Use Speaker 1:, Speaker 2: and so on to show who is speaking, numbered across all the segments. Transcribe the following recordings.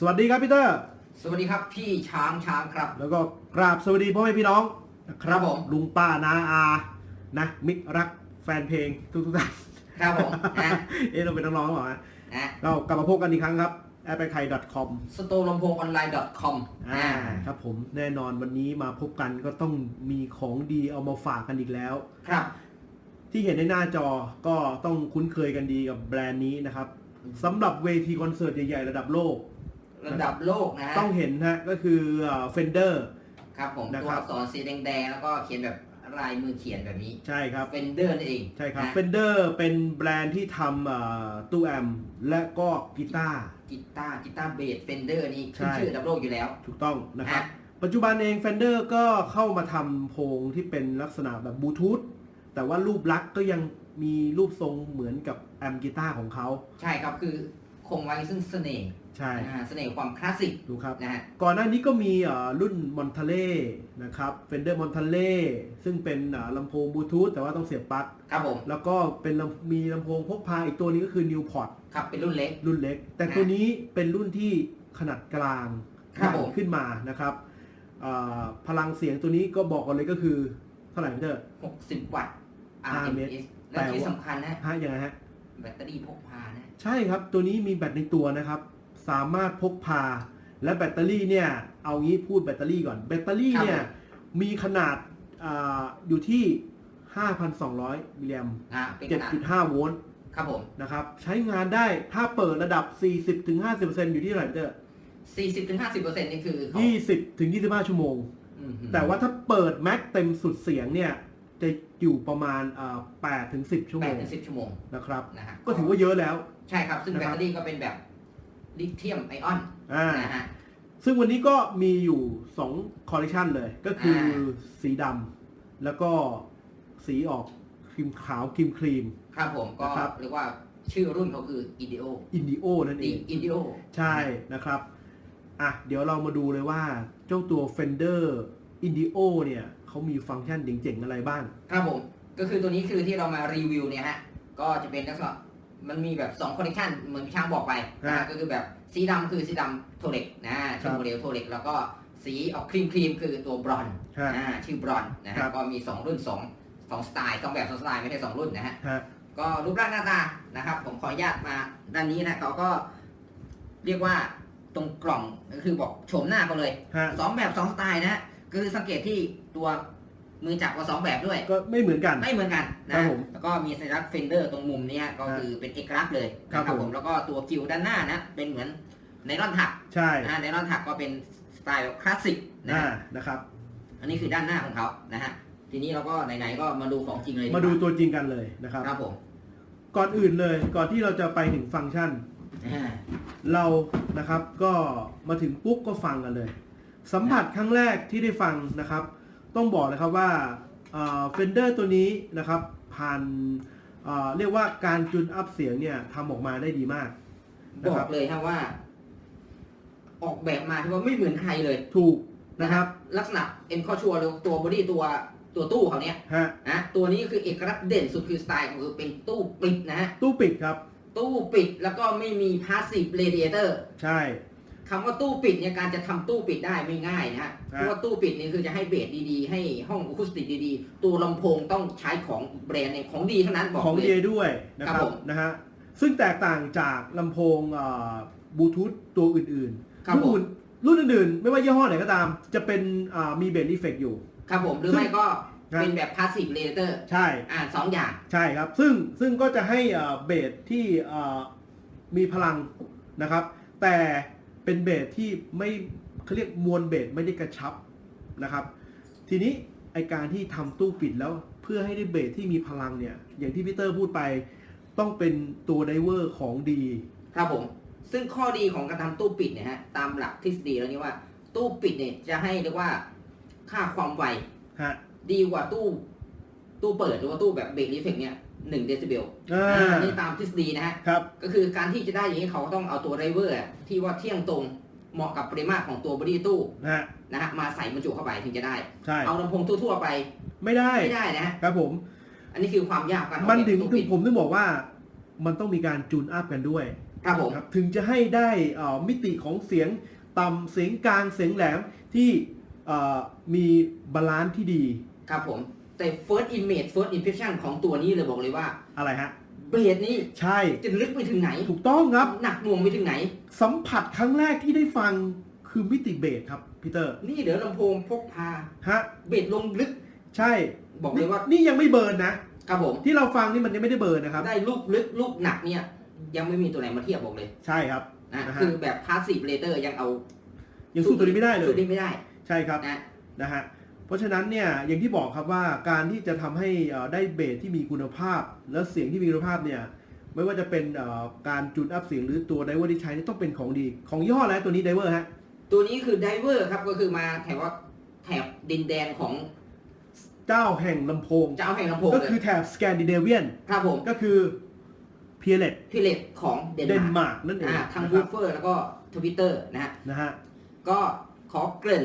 Speaker 1: สวัสดีครับพี่เตอร์
Speaker 2: สวัสดีครับพี่ช้างช้างครับ
Speaker 1: แล้วก็กราบสวัสดีพ่อแม่พี่น้องนะค
Speaker 2: ครั
Speaker 1: รับบ
Speaker 2: ผม
Speaker 1: ลุงป้านาอา นะ มิตรรักแฟนเพลงทุกทุกๆท่าน
Speaker 2: ครับผมนะ
Speaker 1: เอ๊ะเราเป็นนักร้องเหรอฮะ
Speaker 2: นะ
Speaker 1: เรากลับมาพบกันอีกครั้งครับ a p p l e k a i com
Speaker 2: สโตลำโพงออนไลน์ .com
Speaker 1: อ่าครับผมแน่นอนวันนี้มาพบกันก็ต้องมีของดีเอามาฝากกันอีกแล้ว
Speaker 2: ครับ
Speaker 1: ที่เห็นในหน้าจอก็ต้องคุ้นเคยกันดีกับแบรนด์นี้นะครับสำหรับเวทีคอนเสิร์ตใหญ่ๆระดับโลก
Speaker 2: ระดับโลกนะฮะ
Speaker 1: ต้องเห็นฮะก็คือเฟนเดอร์
Speaker 2: ครับผม
Speaker 1: นะ
Speaker 2: ตัว
Speaker 1: ครับ
Speaker 2: อักษรสีแดงๆแล้วก็เขียนแบบลายมือเขียนแบบนี้
Speaker 1: ใช่ครับ
Speaker 2: เฟนเดอร์นั่นเอง
Speaker 1: ใช่ครับ
Speaker 2: นะ
Speaker 1: เฟนเดอร์เป็นแบรนด์ที่ทำเอ่อตู้แอมป์และก็กีตาร์
Speaker 2: กีตาร์กีตาร์เบสเฟนเดอร์นี่ขึ้น
Speaker 1: ใช่
Speaker 2: ชื่อระดับโลกอยู่แล้ว
Speaker 1: ถูกต้องนะครับ
Speaker 2: ฮะ
Speaker 1: ปัจจุบันเองเฟนเดอร์ก็เข้ามาทำโพงที่เป็นลักษณะแบบบลูทูธแต่ว่ารูปลักษณ์ก็ยังมีรูปทรงเหมือนกับแอมป์กีตาร์ของเขา
Speaker 2: ใช่ครับคือ คงไว้ซึ่งเสน่ห์
Speaker 1: ใช่
Speaker 2: อ่าเสน่ห์ความคลาสสิก
Speaker 1: ดูครับ
Speaker 2: นะฮะ
Speaker 1: ก่อนหน้านี้ก็มีเอ่อรุ่นมอนท a เล่นะครับเฟนเดอร์มอนท a เล่ซึ่งเป็นเอ่อลำโพงบลูทูธแต่ว่าต้องเสียบปลั๊ก
Speaker 2: ครับผม
Speaker 1: แล้วก็เป็นลำมีลำโพงพกพาอีกตัวนี้ก็คือ Newport
Speaker 2: ครับ เป็นรุ่นเล็ก
Speaker 1: รุ่นเล็ก แต่ตัวนี้เป็นรุ่นที่ขนาดกลาง
Speaker 2: ครับผม
Speaker 1: ขึ้นมานะครับอ่าพลังเสียงตัวนี้ก็บอกกันเลยก็คือเท่าไหร่พี่เตอร์
Speaker 2: 60 วัตต์
Speaker 1: RMS
Speaker 2: RMS
Speaker 1: แต่
Speaker 2: และที่
Speaker 1: ว่า
Speaker 2: สำคัญนะ
Speaker 1: ฮะยังไงฮะ
Speaker 2: แบตเตอรี่พกพานะใช่
Speaker 1: ใช่ครับ ตัวนี้มีแบตในตัวนะครับ สามารถพกพา และแบตเตอรี่เนี่ย เอางี้พูดแบตเตอรี่ก่อน แบตเตอรี่เนี่ยมีขนาดอาอยู่ที่ 5,200 มิลลิแอมป์
Speaker 2: อ่าเป็นขนาด
Speaker 1: 7.5 โวลต์
Speaker 2: ครับผม
Speaker 1: นะครับ ใช้งานได้ถ้าเปิดระดับ 40-50%อยู่ที่เท่าไหร่พี่เตอร์
Speaker 2: 40ถึง50%นี่คือเขา
Speaker 1: 20-25 ชั่วโมง
Speaker 2: อืม
Speaker 1: แต่ว่าถ้าเปิดแม็กเต็มสุดเสียงเนี่ย จะอยู่ประมาณ8ถึง10ชั่ว
Speaker 2: แป
Speaker 1: โม
Speaker 2: ด
Speaker 1: ง
Speaker 2: ถึงสิบชั่วโมง
Speaker 1: นะครับ
Speaker 2: นะฮะ
Speaker 1: ก็ถือว่าเยอะแล้ว
Speaker 2: ใช่ครับ ซึ่ง
Speaker 1: นะ
Speaker 2: แบ
Speaker 1: ค
Speaker 2: ต
Speaker 1: รับ
Speaker 2: เตอรี่ก็เป็นแบบลิเธียมไอออน
Speaker 1: อ่า
Speaker 2: นะฮะ
Speaker 1: ซึ่งวันนี้ก็มีอยู่2คอลเลคชันเลย ก็คืออา สีดำแล้วก็สีออกครีมขาวครีมครีม
Speaker 2: ครับผมก็
Speaker 1: นะครับ
Speaker 2: เรียกว่าชื่อรุ่นเขาคือ IDEO
Speaker 1: อินดิโอนั่นเอ
Speaker 2: ดี
Speaker 1: ง
Speaker 2: IDEO
Speaker 1: ใช่นะครับ อะ เดี๋ยวเรามาดูเลยว่าเจ้าตัว Fender Indio เนี่ย เขามีฟังก์ชันเจ๋งๆอะไรบ้าง
Speaker 2: ครับผม ก็คือตัวนี้คือที่เรามารีวิวเนี่ยฮะ ก็จะเป็นลักษณะมันมีแบบ2คอลเลคชันเหมือนพี่ช้างบอกไปนะ
Speaker 1: ฮะ
Speaker 2: ฮะก็คือแบบสีดำคือสีดำโทเล็กนะชื่
Speaker 1: ครั
Speaker 2: อบโมเดลโทเล็กแล้วก็สีออกครีมครีมคือตัวบรอน
Speaker 1: ฮะ
Speaker 2: อ่าชื่อบรอนนะ
Speaker 1: ครั
Speaker 2: ฮะ
Speaker 1: บ
Speaker 2: ก็มี 2 รุ่น2 2สไตล์สองแบบสองสไตล์ไม่ใช่สองรุ่นนะฮะ
Speaker 1: ฮะ
Speaker 2: ก็รูปร่างหน้าตานะครับ ผมขออนุญาตมาด้านนี้นะเขาก็เรียกว่าตรงกล่องก็คือบอกโฉมหน้าเขาเลย
Speaker 1: ฮะ
Speaker 2: สองแบบสองสไตล์นะฮะ คือสังเกตที่ตัวมือจับก็สองแบบด้วย
Speaker 1: ก็ไม่เหมือนกัน
Speaker 2: ไม่เหมือนกันนะครับ
Speaker 1: ผม
Speaker 2: แล้วก็มีสัญลักษณ์เฟนเดอร์ตรงมุมเนี้ก็คือเป็นเอกลักษณ์เลย
Speaker 1: ครับ
Speaker 2: นะ
Speaker 1: ผม
Speaker 2: แล้วก็ตัวกิวด้านหน้านะ เป็นเหมือนไนลอนถัก
Speaker 1: ใช่
Speaker 2: นะไนลอนถักก็เป็นสไตล์แบบคลาสสิกนะ
Speaker 1: อ่า
Speaker 2: ฮะ
Speaker 1: นะครับ
Speaker 2: อันนี้คือด้านหน้าของเขานะฮะ ทีนี้เราก็ไหนๆก็มาดูของจริงเลย
Speaker 1: มาดู
Speaker 2: กว่
Speaker 1: ตัวจริงกันเลยนะครับ
Speaker 2: ครับผม
Speaker 1: ก่อนอื่นเลยก่อนที่เราจะไปถึงฟังก์ชัน
Speaker 2: อ่า
Speaker 1: เรานะครับก็มาถึงปุ๊บก็ฟังกันเลย สัมผัสครั้งแรกที่ได้ฟังนะครับ ต้องบอกเลยครับว่าเฟนเดอร์ตัวนี้นะครับผ่านเอ่อเรียกว่าการจูนอัพเสียงเนี่ยทำออกมาได้ดีมาก
Speaker 2: บ
Speaker 1: นะ
Speaker 2: อ
Speaker 1: ครับ
Speaker 2: กเลยครับว่า ออกแบบมาที่ว่าไม่เหมือนใครเลย
Speaker 1: ถูกนะครับ
Speaker 2: ลักษณะเอ็นคอชัวตัวบอดี้ตัวตัวตู้เขาเนี่ย
Speaker 1: ฮะ
Speaker 2: นะตัวนี้คือเอกลักษณ์เด่นสุดคือสไตล์คือเป็นตู้ปิดนะฮะ
Speaker 1: ตู้ปิดครับ
Speaker 2: ตู้ปิดแล้วก็ไม่มีพาสซีฟเรเดียเตอร์
Speaker 1: ใช่
Speaker 2: คำว่าตู้ปิดเนี่ยการจะทำตู้ปิดได้ไม่ง่ายนะฮะเพราะว่าตู้ปิดนี่คือจะให้เบสดีๆ ให้ห้องอะคูสติกดีๆ ตัวลำโพงต้องใช้ของแบรนด์เนี่ยของดีเท่านั้นบอก
Speaker 1: ของ
Speaker 2: เล
Speaker 1: เด
Speaker 2: ย
Speaker 1: ด้วยนะค
Speaker 2: ครั
Speaker 1: รับบ
Speaker 2: ผม
Speaker 1: นะฮะซึ่งแตกต่างจากลำโพงบลูทูธตัวอื่นๆ
Speaker 2: ครับผม
Speaker 1: รุ่นรุ่นอื่นๆ ไม่ว่ายี่ห้อไหนก็ตาม จะเป็นอ่ามีเบสรีเฟกอยู่
Speaker 2: ครับผมหรือ
Speaker 1: ซึ่ง
Speaker 2: ไม่ก็
Speaker 1: ครับ
Speaker 2: เป็นแบบพาสซีฟเรเดียเตอร์
Speaker 1: ใช่
Speaker 2: อ่าสองอย่าง
Speaker 1: ใช่ครับ ซึ่งซึ่งก็จะให้อ่าเบสที่อ่ามีพลังนะครับ แต่ เป็นเบสที่ไม่เขาเรียกมวลเบสไม่ได้กระชับนะครับ ทีนี้ไอการที่ทำตู้ปิดแล้วเพื่อให้ได้เบสที่มีพลังเนี่ย อย่างที่พีเตอร์พูดไปต้องเป็นตัวไดเวอร์ของดี
Speaker 2: ครับผม ซึ่งข้อดีของการทำตู้ปิดเนี่ยฮะตามหลักทฤษฎีแล้วนี่ว่า ตู้ปิดเนี่ยจะให้เรียกว่าค่าความไว
Speaker 1: ฮะ
Speaker 2: ดีกว่าตู้ตู้เปิดหรือว่าตู้แบบเบรกรีเฟกเนี่ย หนึ่งเดซิเบล
Speaker 1: อ่า
Speaker 2: อันนี้ตามทฤษฎีนะฮะ
Speaker 1: ครับ
Speaker 2: ก็คือการที่จะได้อย่างนี้เขาก็ต้องเอาตัวไดเวอร์อะที่ว่าเที่ยงตรงเหมาะกับปริมาตรของตัวบอดี้ตู้
Speaker 1: นะฮะ
Speaker 2: นะฮะมาใส่บรรจุเข้าไปถึงจะได้
Speaker 1: ใช่
Speaker 2: เอาลำโพงทั่วๆไป
Speaker 1: ไม่ได้
Speaker 2: ไม่ได้นะฮะ
Speaker 1: ครับผม
Speaker 2: อันนี้คือความยากการออก
Speaker 1: มัน
Speaker 2: แบบ
Speaker 1: ถึง
Speaker 2: ตู้
Speaker 1: ถึ
Speaker 2: ปิ
Speaker 1: ง
Speaker 2: ด
Speaker 1: ผมถึงบอกว่า มันต้องมีการจูนอัพกันด้วย
Speaker 2: ครับผม
Speaker 1: ครับ ถึงจะให้ได้เอ่อมิติของเสียงต่ำเสียงกลางเสียงแหลมที่เอ่อมีบาลานซ์ที่ดี
Speaker 2: ครับผม แต่ first image first impression ของตัวนี้เลยบอกเลยว่า
Speaker 1: อะไรฮะ
Speaker 2: เบสนี่
Speaker 1: ใช่
Speaker 2: จะลึกไปถึงไหน
Speaker 1: ถูกต้องครับ
Speaker 2: หนักหน่วงไปถึงไหน
Speaker 1: สัมผัสครั้งแรกที่ได้ฟังคือมิติเบสครับพีเตอร์
Speaker 2: นี่เดี๋ยวลำโพงพกพา
Speaker 1: ฮะ
Speaker 2: เบสลงลึก
Speaker 1: ใช่
Speaker 2: บอกเลยว่า
Speaker 1: นี่ยังไม่เบิร์นนะ
Speaker 2: ครับผม
Speaker 1: ที่เราฟังนี่มันยังไม่ได้เบิร์นนะครับ
Speaker 2: ได้ลูกลึกลูกหนักเนี่ย ยังไม่มีตัวไหนมาเทียบบอกเลย
Speaker 1: ใช่ครับ
Speaker 2: นะ
Speaker 1: นะฮะ
Speaker 2: คือแบบ passive later ยังเอา
Speaker 1: ยังสู้ตัวนี้ไม่ได้เล
Speaker 2: สู้
Speaker 1: ย
Speaker 2: นี้ไม่ได้
Speaker 1: ใช่ครับ
Speaker 2: นะ
Speaker 1: นะฮะ เพราะฉะนั้นเนี่ยอย่างที่บอกครับว่าการที่จะทำให้เอ่อได้เบสที่มีคุณภาพ และเสียงที่มีคุณภาพเนี่ยไม่ว่าจะเป็นเอ่อการจูนอัพเสียงหรือตัวไดเวอร์ที่ใช้นี่ต้องเป็นของดี ของยี่ห้ออะไรตัวนี้ไดเวอร์ฮะ
Speaker 2: ตัวนี้คือ diver ครับก็คือมาแถวว่าแถบดินแดนของ
Speaker 1: เจ้าแห่งลำโพง
Speaker 2: เจ้าแห่งลำโพง
Speaker 1: ก็
Speaker 2: เลย
Speaker 1: คือแถบสแกนดิเนเวียน
Speaker 2: ครับผม
Speaker 1: ก็คือเพียเลต
Speaker 2: พิเลตของเดน
Speaker 1: เดน
Speaker 2: มาร์ก
Speaker 1: มาร์กนั่นเอง
Speaker 2: อ่าทาง
Speaker 1: นะค
Speaker 2: วู
Speaker 1: รับ
Speaker 2: ฟเฟอร์แล้วก็ทวิตเตอร์นะฮะ
Speaker 1: นะฮะ
Speaker 2: ก็ขอเกริ่น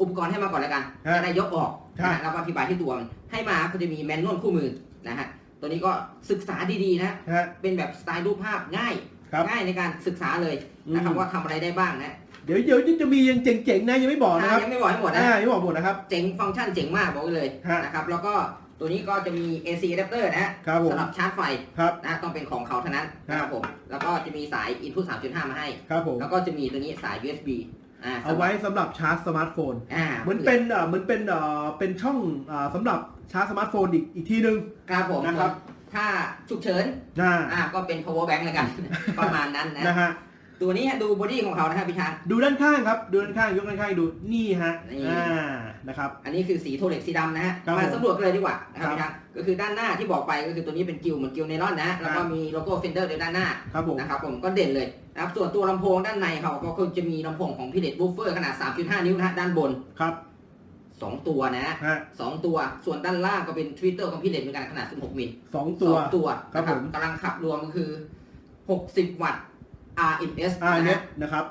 Speaker 2: อุปกรณ์ให้มาก่อนแล้วกัน
Speaker 1: ฮะ
Speaker 2: จะได้ยกออก
Speaker 1: ครับ
Speaker 2: นะฮะแล้วก็อธิบายที่ตัวมันให้มาก็จะมีแมนนวลคู่มือนะฮะตัวนี้ก็ศึกษาดีๆนะ
Speaker 1: ฮะ
Speaker 2: เป็นแบบสไตล์รูปภาพง่าย
Speaker 1: ครับ
Speaker 2: ง่ายในการศึกษาเลยนะครับ
Speaker 1: อืม
Speaker 2: ว่าทำอะไรได้บ้างนะ
Speaker 1: เดี๋ยวเดี๋ยวจะมียังเจ๋งๆนะยังไม่บอกนะค
Speaker 2: อ่า
Speaker 1: รับ
Speaker 2: ยังไม่บอกให้หมดนะ
Speaker 1: อ่ายังไม่บอกหมดนะครับ
Speaker 2: เจ๋งฟังก์ชันเจ๋งมากบอกไว้เลย
Speaker 1: ฮะ
Speaker 2: นะครับแล้วก็ตัวนี้ก็จะมี AC adapter นะฮะ
Speaker 1: ครับผม
Speaker 2: สำหรับชาร์จไฟ
Speaker 1: ครับ
Speaker 2: นะต้องเป็นของเขาเท่านั้นนะครับผมแล้วก็จะมีสาย input 3.5 มาให้
Speaker 1: ครับผม
Speaker 2: แล้วก็จะมีตัวนี้สาย USB อ่า
Speaker 1: เอาไว้สำหรับชาร์จสมาร์ทโฟน
Speaker 2: อ่า
Speaker 1: เหมือนเป็นเอ่อเหมือนเป็นเอ่อเป็นช่องอ่าสำหรับชาร์จสมาร์ทโฟนอีกอีกทีนึง
Speaker 2: ครับผม
Speaker 1: นะครับ
Speaker 2: ถ้าฉุกเฉิน
Speaker 1: นะ
Speaker 2: อ่าก็เป็น power bank แล้วกัน ประมาณนั้นนะ
Speaker 1: นะฮะ
Speaker 2: ตัวนี้ฮะดูบอดี้ของเขานะฮะพี่ชาน
Speaker 1: ดูด้านข้างครับ ดูด้านข้างยกด้านข้างดูนี่ฮะ
Speaker 2: นี่
Speaker 1: อ่านะครับ
Speaker 2: อันนี้คือสีโทเล็กสีดำนะฮะ
Speaker 1: ครับ
Speaker 2: มา
Speaker 1: ผม
Speaker 2: สำรวจกันเลยดีกว่านะครับ
Speaker 1: ครับ
Speaker 2: พี่ชานก็คือด้านหน้าที่บอกไปก็คือตัวนี้เป็นกิลเหมือนกิลไนลอนนะฮะแล้วก็
Speaker 1: ครับ
Speaker 2: มีโลโก้เฟนเดอร์ในด้านหน้า
Speaker 1: ครับผม
Speaker 2: นะครับผมก็เด่นเลยนะครับส่วนตัวลำโพงด้านในเขาก็คือจะมีลำโพงของพิเลตบูฟเฟอร์ขนาด 3.5 นิ้วนะฮะด้านบน
Speaker 1: ครับ
Speaker 2: 2 ตัวนะฮะ
Speaker 1: ฮะ
Speaker 2: สองตัว ส่วนด้านล่างก็เป็นทวิตเตอร์ของพิเลตเหมือนกันขนาด 16 มิล
Speaker 1: สองตัว
Speaker 2: สองตัว
Speaker 1: ครับ
Speaker 2: นะ
Speaker 1: ผม
Speaker 2: กำลังขับรวมก็คือ 60 วัตต์ RMS
Speaker 1: อ่า
Speaker 2: นะ
Speaker 1: เนี้
Speaker 2: ฮะ
Speaker 1: ยนะครับ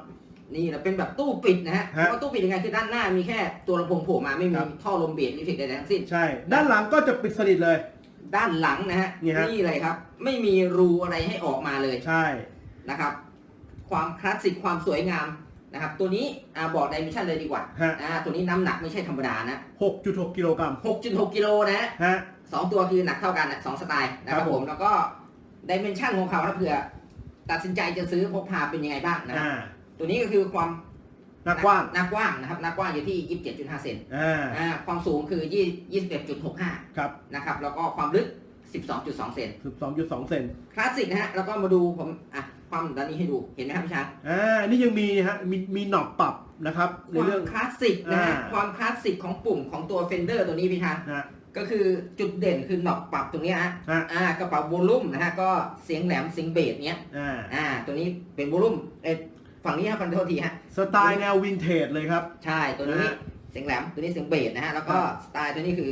Speaker 2: นี่แหละเป็นแบบตู้ปิดนะฮะเพ
Speaker 1: ฮะ
Speaker 2: ราะว่าตู้ปิดยังไงคือด้านหน้ามีแค่ตัวลำโพงโผล่มาไม่มี
Speaker 1: ครับ
Speaker 2: ท่อลมเบสรีเฟกใดๆทั้งสิ้น
Speaker 1: ใช่ ด้านหลังก็จะปิดสนิทเลย
Speaker 2: ด้านหลังนะฮะ
Speaker 1: นี่ฮะ
Speaker 2: เลยครับ ไม่มีรูอะไรให้ออกมาเลย
Speaker 1: ใช่
Speaker 2: นะครับ ความคลาสสิกความสวยงามนะครับ ตัวนี้อ่าบอกดิเมนชันเลยดีกว่า
Speaker 1: ฮะ
Speaker 2: อ่าตัวนี้น้ำหนักไม่ใช่ธรรมดานะ
Speaker 1: 6.6 กิโลกรัม
Speaker 2: 6.6กิโลนะฮะ
Speaker 1: ฮะ
Speaker 2: สองตัวคือหนักเท่ากันนะสองสไตล์นะค
Speaker 1: ครั
Speaker 2: รับบผ
Speaker 1: ผม ม
Speaker 2: แล้วก็ดิเมนชันของเขาถ้าเผื่อ ตัดสินใจจะซื้อพกพาเป็นยังไงบ้างนะครับ
Speaker 1: อ่า
Speaker 2: ตัวนี้ก็คือความ
Speaker 1: หน้ากว้าง
Speaker 2: หน้ากว้างนะครับหน้ากว้างอยู่ที่ 27.5 เซน
Speaker 1: อ่า
Speaker 2: อ่าความสูงคือ20 21.65
Speaker 1: ครับ
Speaker 2: นะครับแล้วก็ความลึก 12.2 เซน
Speaker 1: 12.2เซน
Speaker 2: คลาสสิกนะฮะแล้วก็มาดูผมอะความด้านนี้ให้ดูเห็นไหมครับพี่ชาญ
Speaker 1: อ่านี่ยังมีฮะมีมีหนอบปรับนะครับ
Speaker 2: ค
Speaker 1: ใน
Speaker 2: วา
Speaker 1: เรื่อ
Speaker 2: ม
Speaker 1: ง
Speaker 2: คลาสสิกนะฮะ
Speaker 1: อ่า
Speaker 2: ความคลาสสิกของปุ่มของตัวเฟนเดอร์ตัวนี้พี่ชาญ
Speaker 1: นะ
Speaker 2: ก็คือจุดเด่นคือหนอกปรับตรงเนี้ยฮะ
Speaker 1: ฮะ
Speaker 2: อ่ากระเป๋าโวลุ่มนะฮะก็เสียงแหลมเสียงเบสเนี้ย
Speaker 1: อ่า
Speaker 2: อ่าตัวนี้เป็นโวลุ่มเอ้ยฝั่งนี้ฮะฟันโทษทีฮะ
Speaker 1: สไตล์แนววินเทจเลยครับ
Speaker 2: ใช่ตัวนี้
Speaker 1: นะฮะ
Speaker 2: เสียงแหลมตัวนี้เสียงเบสนะฮะแล้วก็
Speaker 1: ครับ
Speaker 2: สไตล์ตัวนี้คือ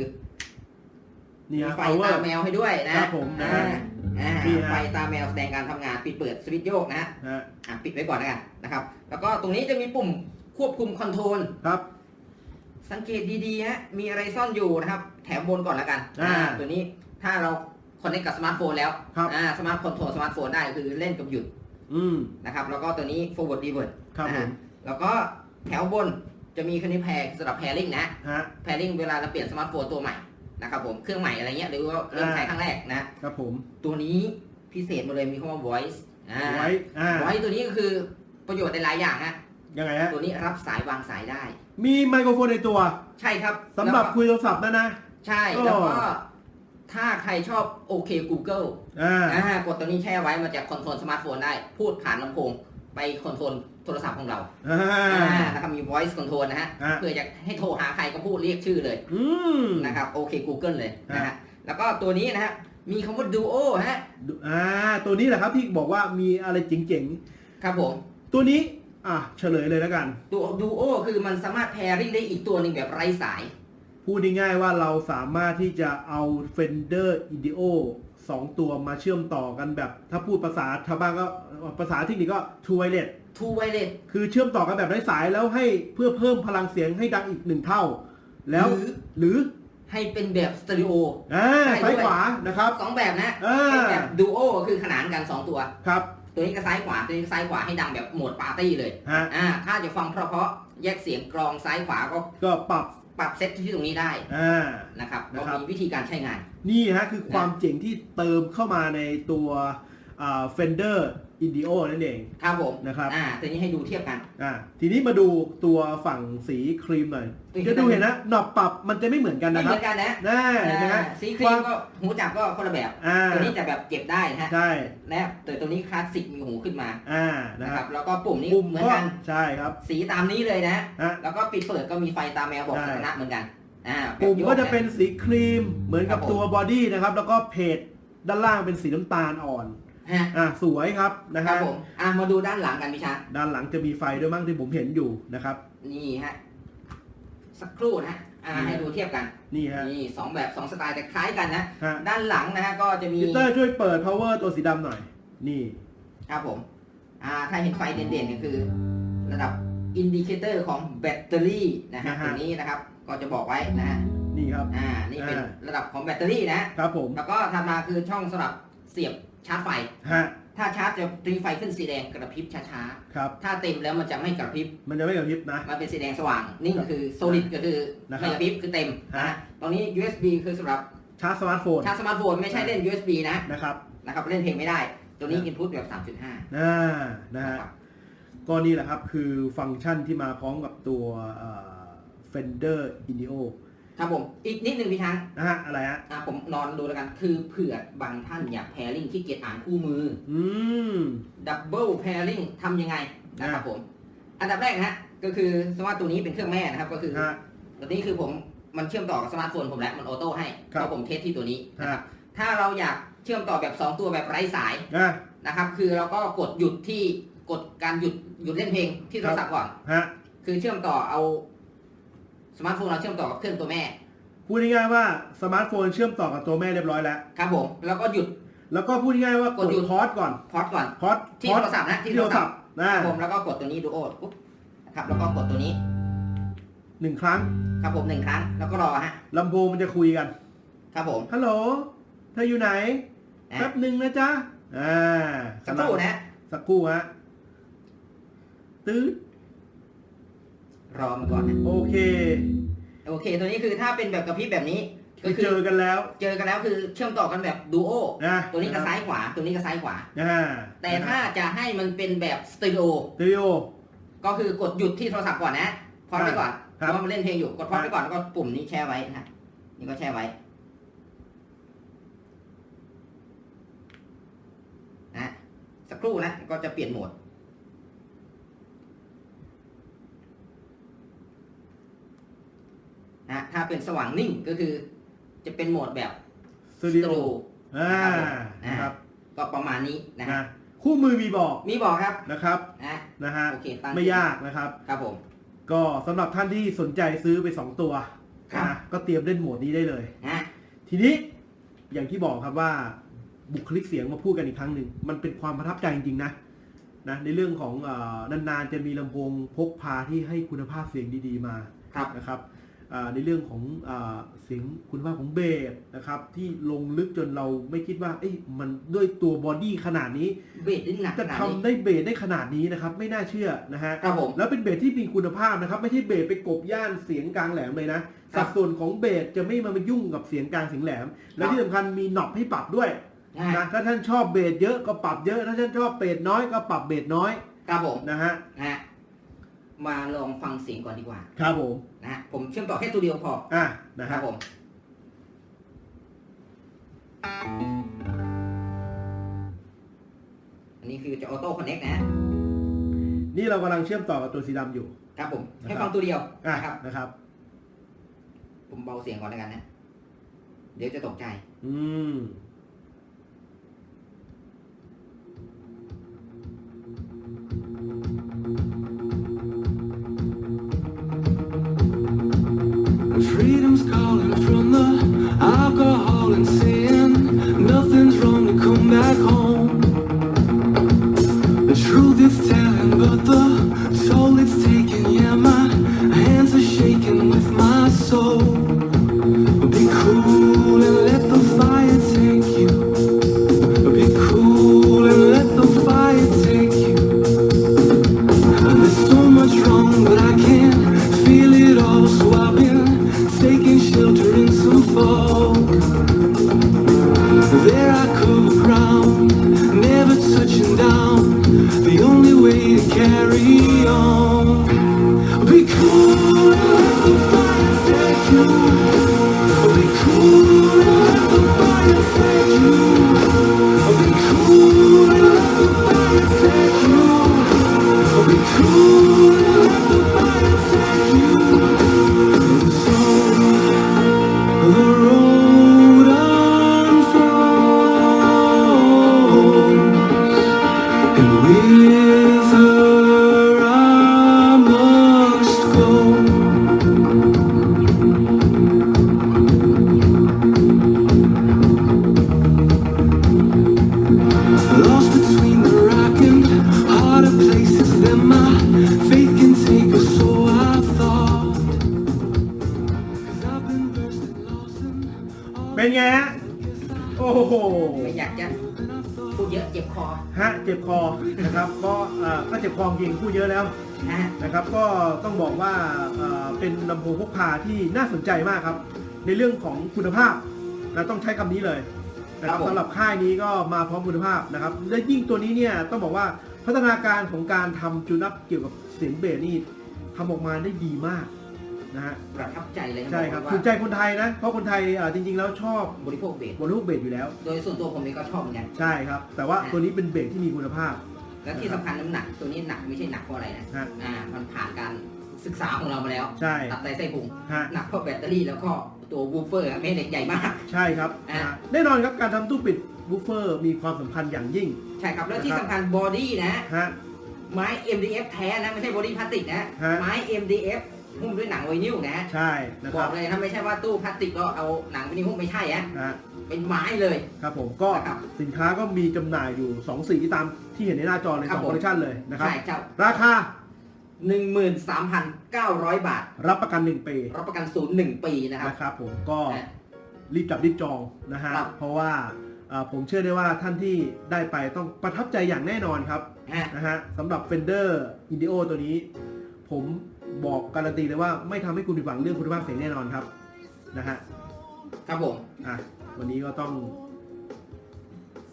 Speaker 1: นี่
Speaker 2: มี
Speaker 1: ฮะ
Speaker 2: ไฟ
Speaker 1: power
Speaker 2: ตาแมวให้ด้วยนะครับ
Speaker 1: ผมนะ
Speaker 2: อ่า
Speaker 1: ฮะ
Speaker 2: อ่า
Speaker 1: นี่ฮะ
Speaker 2: ไฟตาแมวแสดงการทำงานปิดเปิดสวิตช์โยกนะฮะ
Speaker 1: ฮะ
Speaker 2: อะปิดไว้ก่อนแล้วกันนะครับ แล้วก็ตรงนี้จะมีปุ่มควบคุมคอนโทรล
Speaker 1: ครับ
Speaker 2: สังเกตดีๆฮะมีอะไรซ่อนอยู่นะครับ แถมบนก่อนแล้วกัน
Speaker 1: อ่า
Speaker 2: ตัวนี้ถ้าเราคอนเนคกับสมาร์ทโฟนแล้ว
Speaker 1: ครับ
Speaker 2: อ่าสมาร์ทคอนโทรลสมาร์ทโฟนได้คือเล่นกับหยุด
Speaker 1: อืม
Speaker 2: นะครับ แล้วก็ตัวนี้ forward reverse
Speaker 1: ครับ
Speaker 2: นะ
Speaker 1: ผ
Speaker 2: ฮะ
Speaker 1: ม
Speaker 2: แล้วก็แถวบนจะมีคันนี้แพรสำหรับแพริงนะ
Speaker 1: ฮะ
Speaker 2: แพริงเวลาเราเปลี่ยนสมาร์ทโฟนตัวใหม่นะครับผมเครื่องใหม่อะไรเงี้ยหรือว่าเริ่มใช้ครั้งแรกนะ
Speaker 1: ครับผม
Speaker 2: ตัวนี้พิเศษมาเลยมีคำว่า voice อ่า
Speaker 1: ไว้อ่า
Speaker 2: voice ตัวนี้ก็คือประโยชน์ในหลายอย่างฮะ
Speaker 1: ยังไงฮะ
Speaker 2: ตัวนี้รับสายวางสายได้
Speaker 1: มีไมโครโฟนในตัว
Speaker 2: ใช่ครับ
Speaker 1: สำหรับ
Speaker 2: แล้วก็
Speaker 1: คุยโทรศัพท์นะนะ
Speaker 2: ใช่
Speaker 1: โอ้
Speaker 2: แล้วก็ถ้าใครชอบโอเค Google
Speaker 1: อ่า
Speaker 2: อ่ากดตัวนี้แช่ไว้มันจะคอนโทรลสมาร์ทโฟนได้ พูดผ่านลำโพงไปคอนโทรลโทรศัพท์ของเรา
Speaker 1: อ่า
Speaker 2: อ่านะครับมี voice control นะฮะ
Speaker 1: อ่า
Speaker 2: เพื่อจะให้โทรหาใครก็พูดเรียกชื่อเลย
Speaker 1: อืม
Speaker 2: นะครับโอเค Google เลยนะ
Speaker 1: อ่า
Speaker 2: ฮะแล้วก็ตัวนี้นะฮะมีคำว่า duo ฮะ
Speaker 1: ดูอ่า ตัวนี้แหละครับที่บอกว่ามีอะไรเจ๋ง
Speaker 2: ครับผม
Speaker 1: ๆ ตัวนี้ อะเฉลยเลยแล้วกัน
Speaker 2: ตัว duo คือมันสามารถ pairing ได้อีกตัวหนึ่งแบบไร้สาย
Speaker 1: พูดง่ายๆว่าเราสามารถที่จะเอา Fender IDEO สองตัวมาเชื่อมต่อกันแบบ ถ้าพูดภาษาชาวบ้านก็ภาษาเทคนิคก็ Two Wireless
Speaker 2: two wireless
Speaker 1: คือเชื่อมต่อกันแบบไร้สายแล้วให้เพื่อเพิ่มพลังเสียงให้ดังอีกหนึ่งเท่า แล้ว
Speaker 2: หรือ
Speaker 1: หรือ
Speaker 2: ให้เป็นแบบสเตอริโอ
Speaker 1: อ่า
Speaker 2: ได้ด้วย
Speaker 1: ซ้ายขวานะครับ
Speaker 2: สองแบบนะ
Speaker 1: อ่า
Speaker 2: เป็นแบบ duo คือขนานกันสองตัว
Speaker 1: ครับ
Speaker 2: ตัวนี้ก็ซ้ายขวาตัวนี้ก็ซ้ายขวาให้ดังแบบโหมดปาร์ตี้เลย
Speaker 1: ฮะ
Speaker 2: อ่าถ้าจะฟังเพราะๆแยกเสียงกรองซ้ายขวาก็
Speaker 1: ก็ปรับ
Speaker 2: ปรับเซตที่ตรงนี้ได้
Speaker 1: อ่า
Speaker 2: นะครับ
Speaker 1: นะ
Speaker 2: ก็
Speaker 1: ครับ
Speaker 2: มีวิธีการใช้งาน
Speaker 1: นี่ฮะคือความเจ๋งที่เติมเข้ามาในตัวอ่า Fender Indio นั่นเอง
Speaker 2: ครับผม
Speaker 1: นะครับ
Speaker 2: อ่าตัวนี้ให้ดูเทียบกัน
Speaker 1: อ่าทีนี้มาดูตัวฝั่งสีครีมหน่อย
Speaker 2: ตัวนี้
Speaker 1: จะดูเห็นนะหนอบปรับมันจะไม่เหมือนกัน
Speaker 2: ไม่
Speaker 1: นะ
Speaker 2: เห
Speaker 1: ครั
Speaker 2: มื
Speaker 1: บ
Speaker 2: อนกันนะ
Speaker 1: น่าเห็นไหมฮะ
Speaker 2: อ่าสีครีมก็หูจับก็คนละแบบ
Speaker 1: อ่า
Speaker 2: ตัวนี้จะแบบเก็บได้นะฮะ
Speaker 1: ใช่
Speaker 2: และตัวตัวนี้คลาสสิกมีหูขึ้นมา
Speaker 1: อ่านะ
Speaker 2: นะ
Speaker 1: ค
Speaker 2: ค
Speaker 1: รั
Speaker 2: รั
Speaker 1: บบ
Speaker 2: แล้วก็ปุ่มนี้
Speaker 1: ปุ่ม
Speaker 2: เหมือน
Speaker 1: ก็
Speaker 2: กัน
Speaker 1: ใช่ครับ
Speaker 2: สีตามนี้เลยนะ
Speaker 1: ฮะ
Speaker 2: แล้วก็ปิดเปิดก็มีไฟตามแมวบอก
Speaker 1: ใช่
Speaker 2: สถานะเหมือนกันอ่าแบบ
Speaker 1: ปุ่ม
Speaker 2: โย
Speaker 1: ก็จะเป็นสีครีมเหมือนกับ
Speaker 2: ครับผม
Speaker 1: ตัวบอดี้นะครับ แล้วก็เพจด้านล่างเป็นสีน้ำตาลอ่อน
Speaker 2: ฮะ
Speaker 1: อ่าสวยครับนะ
Speaker 2: ค
Speaker 1: ค
Speaker 2: รั
Speaker 1: รั
Speaker 2: บบผมอะมาดูด้านหลังกันพี่ชา
Speaker 1: ด้านหลังจะมีไฟด้วยมั้งที่ผมเห็นอยู่นะครับ
Speaker 2: นี่ฮะสักครู่นะฮะอ่า
Speaker 1: นี่
Speaker 2: ให้ดูเทียบกัน
Speaker 1: นี่ฮะ
Speaker 2: นี่สองแบบสองสไตล์แต่คล้ายกันนะ
Speaker 1: ฮะ
Speaker 2: ด้านหลังนะฮะก็จะมี
Speaker 1: พีเตอร์ช่วยเปิด power ตัวสีดำหน่อย นี่
Speaker 2: ครับผมอ่าถ้าเห็นไฟเด่นๆก็คือ ระดับอินดิเคเตอร์ของแบตเตอรี่นะฮะ
Speaker 1: นะฮะ
Speaker 2: ตัวนี้นะครับก็จะบอกไว้นะฮะ
Speaker 1: นี่ครับ
Speaker 2: อ่านี่เป็น
Speaker 1: อ่า
Speaker 2: ระดับของแบตเตอรี่นะ
Speaker 1: ครับผม
Speaker 2: แล้วก็ถัดมาคือช่องสำหรับเสียบ ชาร์จไฟ
Speaker 1: ฮะ
Speaker 2: ถ้าชาร์จจะตีไฟขึ้นสีแดงกระพริบช้า
Speaker 1: ครับ
Speaker 2: ๆ ถ้าเต็มแล้วมันจะไม่กระพริบ
Speaker 1: มันจะไม่กระพริบนะ
Speaker 2: มันเป็นสีแดงสว่าง นี่ก็คือโซลิดก็คือ
Speaker 1: นะครับ
Speaker 2: ไม่กระพริบคือเต็มนะ
Speaker 1: ฮะ
Speaker 2: ฮะตรงนี้ USB คือสำหรับ
Speaker 1: ชาร์จสมาร์ทโฟน
Speaker 2: ชาร์จสมาร์ทโฟนไม่ใช่เล่น USB นะ
Speaker 1: นะครับ
Speaker 2: นะครับเล่นเพลงไม่ได้ ตัวนี้
Speaker 1: นะ
Speaker 2: input แบบ 3.5
Speaker 1: อ่านะฮะ
Speaker 2: นะครับ
Speaker 1: ก็นี่แหละครับคือฟังก์ชันที่มาพร้อมกับตัวเอ่อ Fender Indio
Speaker 2: ครับผมอีกนิดนึงพี่ช้าง
Speaker 1: นะฮะอะไรฮะ
Speaker 2: อะผมนอนดูแล้วกัน คือเผื่อบางท่านอยากแพริ่งที่เกียจอ่านคู่มือ
Speaker 1: อืม
Speaker 2: ดับเบิลแพริ่งทำยังไงนะครับ
Speaker 1: อะ
Speaker 2: ผม อันดับแรกนะฮะก็คือสมาร์ทตัวนี้เป็นเครื่องแม่นะครับก็คือ
Speaker 1: ฮะ
Speaker 2: ตัวนี้คือผมมันเชื่อมต่อกับสมาร์ทโฟนผมแล้วมันออโต้ให้
Speaker 1: ครับ
Speaker 2: ก็ผมเทสที่ตัวนี้นะครับ
Speaker 1: ฮะ
Speaker 2: ถ้าเราอยากเชื่อมต่อแบบ2ตัวแบบไร้สาย
Speaker 1: อะ
Speaker 2: นะครับคือเราก็กดหยุดที่กดการหยุดหยุดเล่นเพลงที่โทรศัพท์ก่อน
Speaker 1: ฮะ
Speaker 2: คือเชื่อมต่อเอา สมาร์ทโฟนเราเชื่อมต่อกับเครื่องตัวแม่
Speaker 1: พูดง่ายๆว่าสมาร์ทโฟนเชื่อมต่อกับตัวแม่เรียบร้อยแล้ว
Speaker 2: ครับผม แล้วก็หยุด
Speaker 1: แล้วก็พูดง่ายๆว่าก
Speaker 2: กด
Speaker 1: ด
Speaker 2: หยุด
Speaker 1: พอสก่อน
Speaker 2: พอดก่อน
Speaker 1: พอส
Speaker 2: ที่
Speaker 1: พอ
Speaker 2: โท
Speaker 1: ส
Speaker 2: รศัพท์นะที่
Speaker 1: ที่
Speaker 2: โท
Speaker 1: โท
Speaker 2: ร
Speaker 1: ร
Speaker 2: ศั
Speaker 1: ศั
Speaker 2: พ
Speaker 1: พ
Speaker 2: ท์
Speaker 1: ท์นะ
Speaker 2: ครับผมแล้วก็กดตัวนี้ดูโอปุ๊บนะครับแล้วก็กดตัวนี้
Speaker 1: หนึ่งครั้ง
Speaker 2: ครับผมหนึ่งครั้งแล้วก็รอฮะ
Speaker 1: ลำโพงมันจะคุยกัน
Speaker 2: ครับผม
Speaker 1: ฮัลโหล เธออยู่ไหน
Speaker 2: นะ
Speaker 1: แป๊บหนึ่งนะจ๊ะ อ่า
Speaker 2: สักครู่นะ
Speaker 1: สักครู่ฮะตื้อ
Speaker 2: รอมันก่อนนะ
Speaker 1: โอเค
Speaker 2: โอเค ตัวนี้คือถ้าเป็นแบบกระพริบแบบนี้ก็
Speaker 1: คือ
Speaker 2: คื
Speaker 1: เจ
Speaker 2: อ
Speaker 1: อกันแล้ว
Speaker 2: เจอกันแล้วคือเชื่อมต่อกันแบบดูโอ
Speaker 1: นะ
Speaker 2: ตัวนี้ก็ซ้ายขวา ตัวนี้ก็ซ้ายขวา
Speaker 1: อ่า
Speaker 2: แต่ถ้าจะให้มันเป็นแบบสเตอริโอ
Speaker 1: สตูดิโอ
Speaker 2: ก็คือกดหยุดที่โทรศัพท์ก่อนนะพอดไว้ก่อนเพ
Speaker 1: ครับ
Speaker 2: ราะว่ามันเล่นเพลงอยู่กดพอดไว้ก่อนแล้วก็ปุ่มนี้แช่ไว้นะนี่ก็แช่ไว้นะสักครู่นะก็จะเปลี่ยนโหมด นะถ้าเป็นสว่างนิ่งก็คือ จะเป็นโหมดแบบ
Speaker 1: สตูดิโอ
Speaker 2: สตู
Speaker 1: อ่า
Speaker 2: นะ
Speaker 1: นะครับ
Speaker 2: ก็ประมาณนี้นะฮะ
Speaker 1: นะคู่มือมีบอก
Speaker 2: มีบอกครับ
Speaker 1: นะครับ
Speaker 2: นะ
Speaker 1: นะฮะ
Speaker 2: โอเคตั้ง
Speaker 1: ไม่ยากนะครับ
Speaker 2: ครับผม
Speaker 1: ก็สำหรับท่านที่สนใจซื้อไป 2 ตัว
Speaker 2: ครับ
Speaker 1: นะก็เตรียมเล่นโหมดนี้ได้เลย
Speaker 2: นะ
Speaker 1: ทีนี้อย่างที่บอกครับว่าบุคลิกเสียงมาพูดกันอีกครั้งหนึ่งมันเป็นความประทับใจจริงๆนะนะในเรื่องของเออนานๆจะมีลำโพงพกพาที่ให้คุณภาพเสียงดีๆมา
Speaker 2: ครับ
Speaker 1: นะครับอ่า ในเรื่องของอาเสียงคุณภาพของเบสนะครับ ที่ลงลึกจนเราไม่คิดว่าเอ้ยมันด้วยตัวบอดี้ขนาดนี้
Speaker 2: เบสดิ้นหนักข
Speaker 1: จะ
Speaker 2: นาด
Speaker 1: ทำ
Speaker 2: นี้
Speaker 1: ได้เบสได้ขนาดนี้นะครับ ไม่น่าเชื่อนะฮะ
Speaker 2: ครับผม
Speaker 1: แล้วเป็นเบสที่มีคุณภาพนะครับ ไม่ใช่เบสไปกบย่านเสียงกลางแหลมเลยนะ
Speaker 2: ครั
Speaker 1: สั
Speaker 2: บ
Speaker 1: ดส่วนของเบสจะไม่มายุ่งกับเสียงกลางเสียงแหลม และที่สำคัญมีหนอบให้ปรับด้วย
Speaker 2: นะ
Speaker 1: นะถ้าท่านชอบเบสเยอะก็ปรับเยอะถ้าท่านชอบเบสน้อยก็ปรับเบสน้อย
Speaker 2: ครับผม
Speaker 1: นะฮะ
Speaker 2: นะฮะ มาลองฟังเสียงก่อนดีกว่า
Speaker 1: ครับผม
Speaker 2: นะฮะผมเชื่อมต่อแค่ตัวเดียวพอ
Speaker 1: อะนะ
Speaker 2: ครั
Speaker 1: ฮะ
Speaker 2: บผม อันนี้คือจะออโต้คอนเน็กนะ
Speaker 1: นี่เรากำลังเชื่อมต่อกับตัวสีดำอยู่
Speaker 2: ครับผม
Speaker 1: นะครับ
Speaker 2: แค่ฟังตัวเดียว
Speaker 1: อะ
Speaker 2: นะครับ
Speaker 1: นะครับ
Speaker 2: ผมเบาเสียงก่อนแล้วกันนะ เดี๋ยวจะตกใจ
Speaker 1: อืม
Speaker 2: ก็เจ็บคอ
Speaker 1: จริงพูดเยอะแล้ว
Speaker 2: นะฮะ
Speaker 1: นะครับ ก็ต้องบอกว่าเอ่อเป็นลำโพงพกพาที่น่าสนใจมากครับ ในเรื่องของคุณภาพนะต้องใช้คำนี้เลยนะครับสำหรับค่ายนี้ก็มาพร้อมคุณภาพนะครับและยิ่งตัวนี้เนี่ยต้องบอกว่าพัฒนาการของการทำจูนอัพเกี่ยวกับเสียงเบสนี่ทำออกมาได้ดีมากนะฮะ
Speaker 2: ประทับใจเลยนะ
Speaker 1: ใช่ครับ
Speaker 2: อก
Speaker 1: ถูกใจ
Speaker 2: ว่า
Speaker 1: คนไทยนะ เพราะคนไทยเอ่อจริง ๆ แล้วชอบบ
Speaker 2: ริโภคเบส
Speaker 1: บนลูกเบสอยู่แล้ว
Speaker 2: โดยส่วนตัวผมเองก็ชอบเหมือนกัน
Speaker 1: ใช่ครับ แต่ว่าตัวนี้เป็นเบสที่มีคุณภาพ
Speaker 2: และที่สำคัญน้ำหนักตัวนี้หนักไม่ใช่หนักเพราะอะไรนะ
Speaker 1: ฮะ
Speaker 2: อ่ามันผ่านการศึกษาของเรามาแล้ว
Speaker 1: ใช่
Speaker 2: ตับไตไส้พุง
Speaker 1: ฮะ
Speaker 2: หนักเพราะแบตเตอรี่แล้วก็ตัววูฟเฟอร์แม่เหล็กใหญ่มาก
Speaker 1: ใช่ครับ
Speaker 2: อะ
Speaker 1: นะฮะแน่นอนครับการทำตู้ปิดบูฟเฟอร์มีความสำคัญอย่างยิ่ง
Speaker 2: ใช่ครับแล้วที่
Speaker 1: นะครับ
Speaker 2: สำคัญบอดี้นะ
Speaker 1: ฮะ
Speaker 2: ไม้ MDF แท้นะ ไม่ใช่บอดี้พลาสติกนะ
Speaker 1: ฮะ
Speaker 2: ไม้ MDF หุ้มด้วยหนังไวนิลนะ
Speaker 1: ใช่นะ
Speaker 2: บ
Speaker 1: ค
Speaker 2: อ
Speaker 1: รั
Speaker 2: ก
Speaker 1: บ
Speaker 2: เลยถ้าไม่ใช่ว่าตู้พลาสติกก็เอาหนังไวนิลหุ้มไม่ใช่อะ
Speaker 1: ฮะ
Speaker 2: เป็นไม้เลย
Speaker 1: ครับผมก็
Speaker 2: นะครับ
Speaker 1: สินค้าก็มีจำหน่ายอยู่ 2 สีตามที่เห็นในหน้าจอเลย
Speaker 2: ครั
Speaker 1: ส
Speaker 2: บ
Speaker 1: อง
Speaker 2: ผม
Speaker 1: คอลเลคชันเลยนะครับ
Speaker 2: ใช่เจ้า
Speaker 1: ราคา
Speaker 2: 13,900บาท
Speaker 1: รับประกัน 1 ปี
Speaker 2: รับประกันศูนย์หนึ่งปีนะครับ
Speaker 1: นะครับผมก็
Speaker 2: นะ
Speaker 1: รีบจับรีบจองนะฮะ
Speaker 2: ครับ
Speaker 1: เพราะว่าเอ่อผมเชื่อได้ว่าท่านที่ได้ไปต้องประทับใจอย่างแน่นอนครับ
Speaker 2: ฮะ
Speaker 1: นะฮะสำหรับ Fender Indio ตัวนี้ ผม บอกการันตีเลยว่าไม่ทำให้คุณผิดหวังเรื่องคุณภาพเสียงแน่นอนครับนะฮะ
Speaker 2: ครับผม
Speaker 1: อะวันนี้ก็ต้อง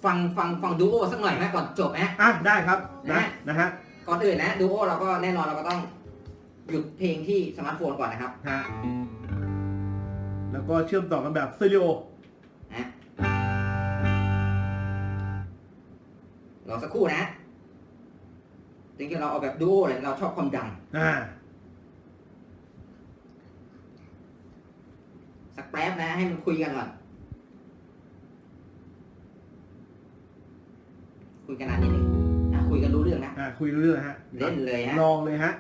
Speaker 2: ฟังฟังฟังดูโอสักหน่อยไหมก่อนจบไหม
Speaker 1: อะได้ครับนะ
Speaker 2: นะ
Speaker 1: นะฮะ
Speaker 2: ก่อนอื่นนะดูโอเราก็แน่นอนเราก็ต้องหยุดเพลงที่สมาร์ทโฟนก่อนนะครับ
Speaker 1: ฮะแล้วก็เชื่อมต่อกันแบบสเตอริโอ
Speaker 2: นะรอสักครู่นะจริงๆเราเอาแบบดูโอเลยเราชอบความดัง
Speaker 1: อ่า
Speaker 2: สักแป๊บนะ ให้มันคุยกันก่อน คุยกันนานนิดนึงอะคุยกันรู้เรื่องนะ
Speaker 1: อ่าคุยรู้เรื่องฮะ
Speaker 2: เล่นเลยฮะ
Speaker 1: ลองเลยฮะ